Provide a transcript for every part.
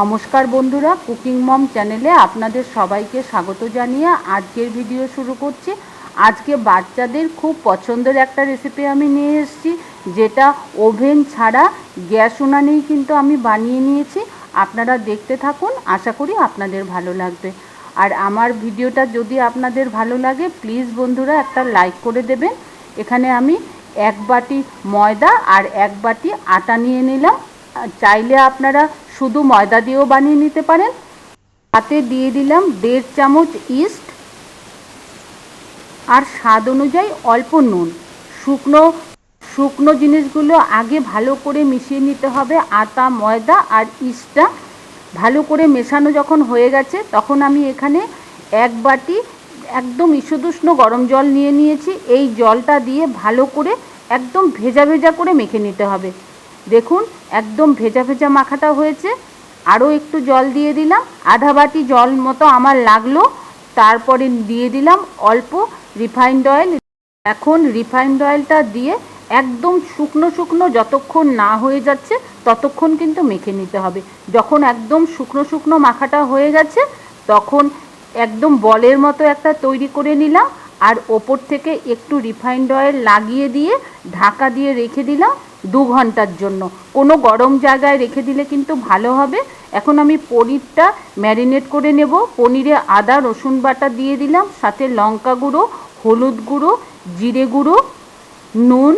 নমস্কার বন্ধুরা, কুকিং মম চ্যানেলে আপনাদের সবাইকে স্বাগত জানিয়ে আজকের ভিডিও শুরু করছি। আজকে বাচ্চাদের খুব পছন্দের একটা রেসিপি আমি নিয়ে এসেছি, যেটা ওভেন ছাড়া গ্যাস উনানেই কিন্তু আমি বানিয়ে নিয়েছি। আপনারা দেখতে থাকুন, আশা করি আপনাদের ভালো লাগবে। আর আমার ভিডিওটা যদি আপনাদের ভালো লাগে প্লিজ বন্ধুরা একটা লাইক করে দেবেন। এখানে আমি এক বাটি ময়দা আর এক বাটি আটা নিয়ে নিলাম। চাইলে আপনারা শুধু ময়দা দিয়েও বানিয়ে নিতে পারেন। তাতে দিয়ে দিলাম দেড় চামচ ইস্ট আর স্বাদ অনুযায়ী অল্প নুন। শুকনো শুকনো জিনিসগুলো আগে ভালো করে মিশিয়ে নিতে হবে আটা ময়দা আর ইস্টটা ভালো করে মেশানো যখন হয়ে গেছে তখন আমি এখানে এক বাটি একদম ইসুদুষ্ণ গরম জল নিয়ে নিয়েছি। এই জলটা দিয়ে ভালো করে একদম ভেজা ভেজা করে মেখে নিতে হবে। দেখুন, একদম ভেজা ভেজা মাখাটা হয়েছে। আরও একটু জল দিয়ে দিলাম। আধা বাটি জল মতো আমার লাগল। তারপরে দিয়ে দিলাম অল্প রিফাইন্ড অয়েল। এখন রিফাইন্ড অয়েলটা দিয়ে একদম শুকনো শুকনো যতক্ষণ না হয়ে যাচ্ছে, ততক্ষণ কিন্তু মেখে নিতে হবে। যখন একদম শুকনো শুকনো মাখাটা হয়ে গেছে, তখন একদম বলের মতো একটা তৈরি করে নিলাম। আর ওপর থেকে একটু রিফাইন্ড অয়েল লাগিয়ে দিয়ে ঢাকা দিয়ে রেখে দিলাম। দু ঘণ্টার জন্য। কোনো গরম জায়গায় রেখে দিলে কিন্তু ভালো হবে। এখন আমি পনিরটা ম্যারিনেট করে নেব। পনিরে আদা, রসুন বাটা দিয়ে দিলাম। সাথে লঙ্কা গুঁড়ো, হলুদ গুঁড়ো, জিরে গুঁড়ো, নুন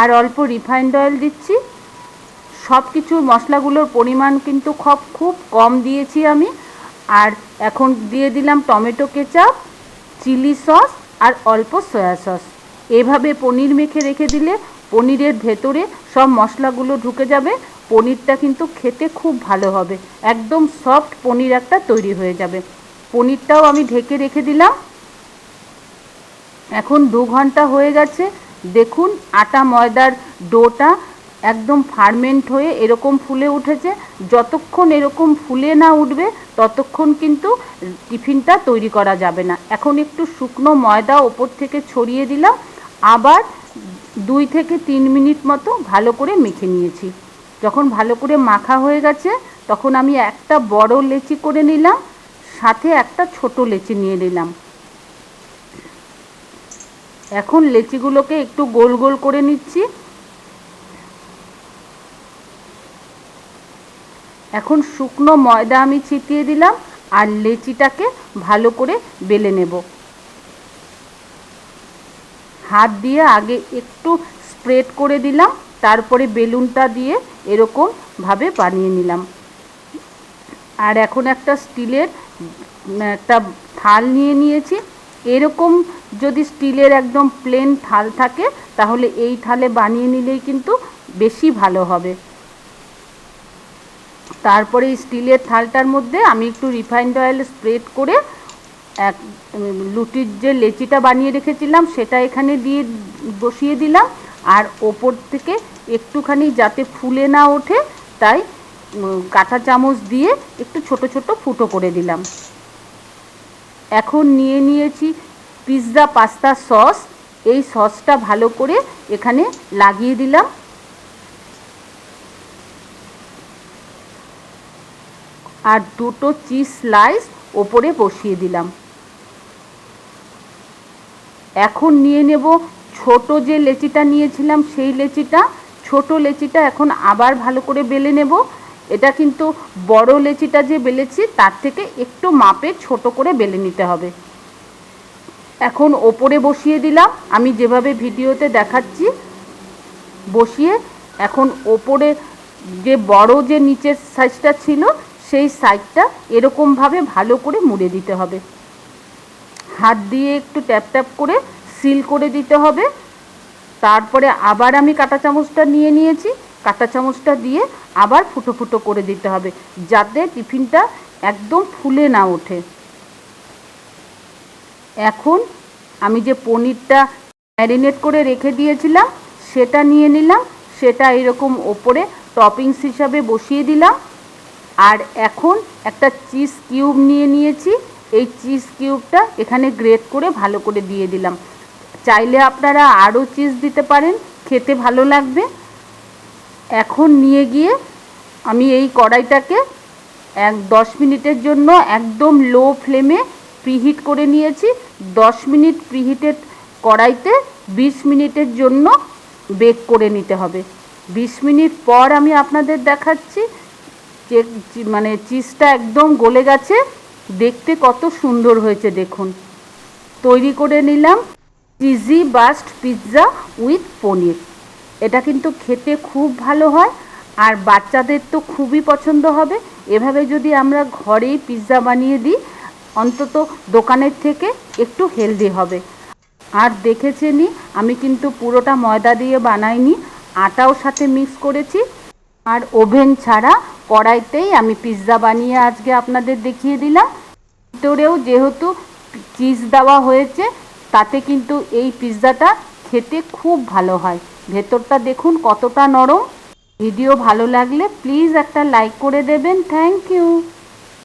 আর অল্প রিফাইন্ড অয়েল দিচ্ছি। সব কিছু মশলাগুলোর পরিমাণ কিন্তু খুব খুব কম দিয়েছি আমি। আর এখন দিয়ে দিলাম টমেটো কেচাপ, চিলি সস আর অল্প সয়া সস। এভাবে পনির মেখে রেখে দিলে পনিরের ভেতরে সব মশলাগুলো ঢুকে যাবে, পনিরটা কিন্তু খেতে খুব ভালো হবে। একদম সফট পনির একটা তৈরি হয়ে যাবে। পনিরটাও আমি ঢেকে রেখে দিলাম। এখন দু ঘণ্টা হয়ে গেছে। দেখুন, আটা ময়দার ডোটা একদম ফার্মেন্ট হয়ে এরকম ফুলে উঠেছে। যতক্ষণ এরকম ফুলে না উঠবে, ততক্ষণ কিন্তু টিফিনটা তৈরি করা যাবে না। এখন একটু শুকনো ময়দা ওপর থেকে ছড়িয়ে দিলাম। আবার দুই থেকে তিন মিনিট মতো ভালো করে মেখে নিয়েছি। যখন ভালো করে মাখা হয়ে গেছে, তখন আমি একটা বড় লেচি করে নিলাম, সাথে একটা ছোট লেচি নিয়ে নিলাম। এখন লেচিগুলোকে একটু গোল গোল করে নিচ্ছি। এখন শুকনো ময়দা আমি ছিটিয়ে দিলাম, আর লেচিটাকে ভালো করে বেলে নেব। হাত দিয়ে আগে একটু স্প্রেড করে দিলাম, তারপরে বেলুনটা দিয়ে এরকমভাবে বানিয়ে নিলাম। আর এখন একটা স্টিলের একটা থাল নিয়ে নিয়েছি। এরকম যদি স্টিলের একদম প্লেন থাল থাকে, তাহলে এই থালে বানিয়ে নিলেই কিন্তু বেশি ভালো হবে। তারপরে স্টিলের থালটার মধ্যে আমি একটু রিফাইন্ড অয়েল স্প্রেড করে এক লুটির যে লেচিটা বানিয়ে রেখেছিলাম, সেটা এখানে দিয়ে বসিয়ে দিলাম। আর ওপর থেকে একটুখানি যাতে ফুলে না ওঠে, তাই কাঁটা চামচ দিয়ে একটু ছোট ছোট ফুটো করে দিলাম। এখন নিয়ে নিয়েছি পিৎজা পাস্তা সস। এই সসটা ভালো করে এখানে লাগিয়ে দিলাম। আর দুটো চিজ স্লাইস ওপরে বসিয়ে দিলাম। এখন নিয়ে নেব। ছোট যে লেচিটা নিয়েছিলাম, সেই লেচিটা, ছোট লেচিটা এখন আবার ভালো করে বেলে নেব। এটা কিন্তু বড় লেচিটা যে বেলেছি, তার থেকে একটু মাপে ছোট করে বেলে নিতে হবে। এখন ওপরে বসিয়ে দিলাম। আমি যেভাবে ভিডিওতে দেখাচ্ছি, বসিয়ে এখন ওপরে যে বড় যে নিচের সাইজটা ছিল, সেই সাইজটা এরকমভাবে ভালো করে মুড়ে দিতে হবে। হাত দিয়ে একটু ট্যাপ ট্যাপ করে সিল করে দিতে হবে। তারপরে আবার আমি কাঁটা চামচটা নিয়ে নিয়েছি। কাঁটা চামচটা দিয়ে আবার ফুটো ফুটো করে দিতে হবে যাতে টিফিনটা একদম ফুলে না ওঠে। এখন আমি যে পনিরটা ম্যারিনেট করে রেখে দিয়েছিলাম, সেটা নিয়ে নিলাম, সেটা এরকম ওপরে টপিংস হিসাবে বসিয়ে দিলাম। আর এখন একটা চিজ কিউব নিয়ে নিয়েছি। এই চিজ কিউবটা এখানে গ্রেট করে ভালো করে দিয়ে দিলাম। চাইলে আপনারা আরও চিজ দিতে পারেন, খেতে ভালো লাগবে। এখন নিয়ে গিয়ে আমি এই কড়াইটাকে এক দশ মিনিটের জন্য একদম লো ফ্লেমে প্রিহিট করে নিয়েছি। দশ মিনিট প্রিহিটেড কড়াইতে বিশ মিনিটের জন্য বেক করে নিতে হবে। বিশ মিনিট পর আমি আপনাদের দেখাচ্ছি যে- মানে চিজটা একদম গলে গেছে। দেখতে কত সুন্দর হয়েছে, দেখুন। তৈরি করে নিলাম cheesy burst pizza with paneer. এটা কিন্তু খেতে খুব ভালো হয়, আর বাচ্চাদের তো খুবই পছন্দ হবে। এভাবে যদি আমরা ঘরেই পিৎজা বানিয়ে দিই, অন্তত দোকানের থেকে একটু হেলদি হবে। আর দেখেছেনই, আমি কিন্তু পুরোটা ময়দা দিয়ে বানাইনি, আটাও সাথে মিক্স করেছি। আর ওভেন ছাড়া কড়াইতেই আমি পিৎজা বানিয়ে আজকে আপনাদের দেখিয়ে দিলাম। ভিতরেও যেহেতু চিজ দেওয়া হয়েছে, তাতে কিন্তু এই পিৎজাটা খেতে খুব ভালো হয়। ভেতরটা দেখুন কতটা নরম। ভিডিও ভালো লাগলে প্লিজ একটা লাইক করে দেবেন। Thank you